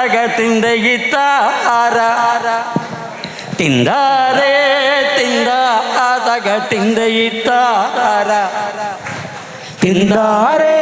ತಗ ತಿಂದೆ ಇತ್ತಾರ ತಿಂದಾರೆ ತಿಂದ ತಗ ತಿಂದೆ ಇತ್ತಾರ ತಿಂದಾರೆ